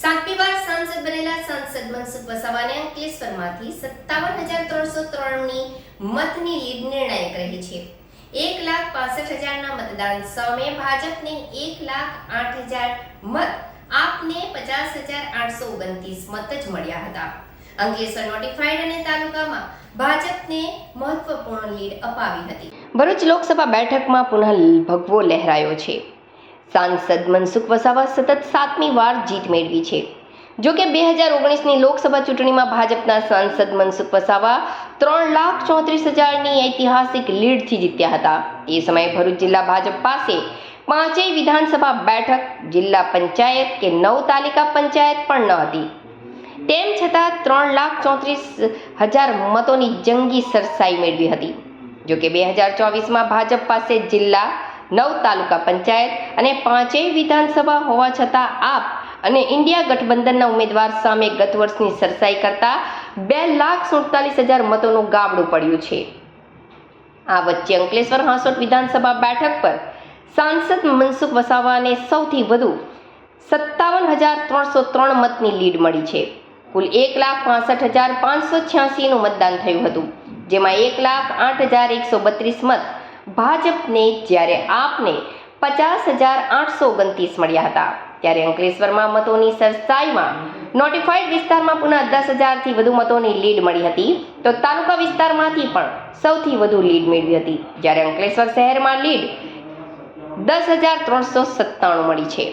સાતમી સાંસદ બનેલા સાંસદ મનસુખ વસાવાને અંકલેશ્વરમાંથી સત્તાવન હજાર ત્રણસો ત્રણની મતની લીડ નિર્ણાયક રહી છે. એક લાખ પાસઠ હજારના મતદાન સામે ભાજપને એક લાખ આઠ હજાર મત, આપને પચાસ હજાર આઠસો ઓગણત્રીસ મત જ મળ્યા હતા. અંકલેશ્વર નોટિફાઈડ અને તાલુકામાં ભાજપને મહત્વપૂર્ણ લીડ અપાવી હતી. ભરૂચ લોકસભા બેઠકમાં પુનઃ ભગવો લહેરાયો છે. સાંસદ મનસુખ વસાવા સતત સાતમી વાર જીત મેળવી છે. જો કે બે હજાર ઓગણીસની લોકસભા ચૂંટણીમાં ભાજપના સાંસદ મનસુખ વસાવા ત્રણ લાખ ચોત્રીસ હજારની ઐતિહાસિક લીડથી જીત્યા હતા. એ સમયે ભરૂચ જિલ્લા ભાજપ પાસે પાંચેય વિધાનસભા બેઠક, જિલ્લા પંચાયત કે નવ તાલુકા પંચાયત પણ ન હતી. તેમ છતાં ત્રણ લાખ ચોત્રીસ હજાર મતોની જંગી સરસાઈ મેળવી હતી. જો કે બે હજાર ચોવીસમાં ભાજપ પાસે જિલ્લા નવ તાલુકા પંચાયત અને પાંચેય વિધાનસભા હોવા છતાં આપ અને ઇન્ડિયા ગઠબંધનના ઉમેદવાર સામે ગત વર્ષની સરસાઈ કરતા બે લાખ સુડતાલીસ હજાર મતોનું ગાબડું પડ્યું છે. આ વચ્ચે અંકલેશ્વર હાંસોટ વિધાનસભા બેઠક પર સાંસદ મનસુખ વસાવાને સૌથી વધુ સત્તાવન હજાર ત્રણસો ત્રણ મતની લીડ મળી છે. કુલ એક લાખ પાસઠ હજાર પાંચસો છ્યાસીનું મતદાન થયું હતું, જેમાં એક લાખ આઠ હજાર એકસો બત્રીસ મત ભાજપને જ્યારે આપને પચાસ હજાર આઠસો ઓગણત્રીસ મળ્યા હતા, ત્યારે અંકલેશ્વરમાં મતોની સરસાઈમાં નોટિફાઈડ વિસ્તારમાં પુનઃ દસ હજારથી વધુ મતોની લીડ મળી હતી. તો તાલુકા વિસ્તારમાંથી પણ સૌથી વધુ લીડ મેળવી હતી, જ્યારે અંકલેશ્વર શહેરમાં લીડ દસ હજાર ત્રણસો સત્તાણું મળી છે.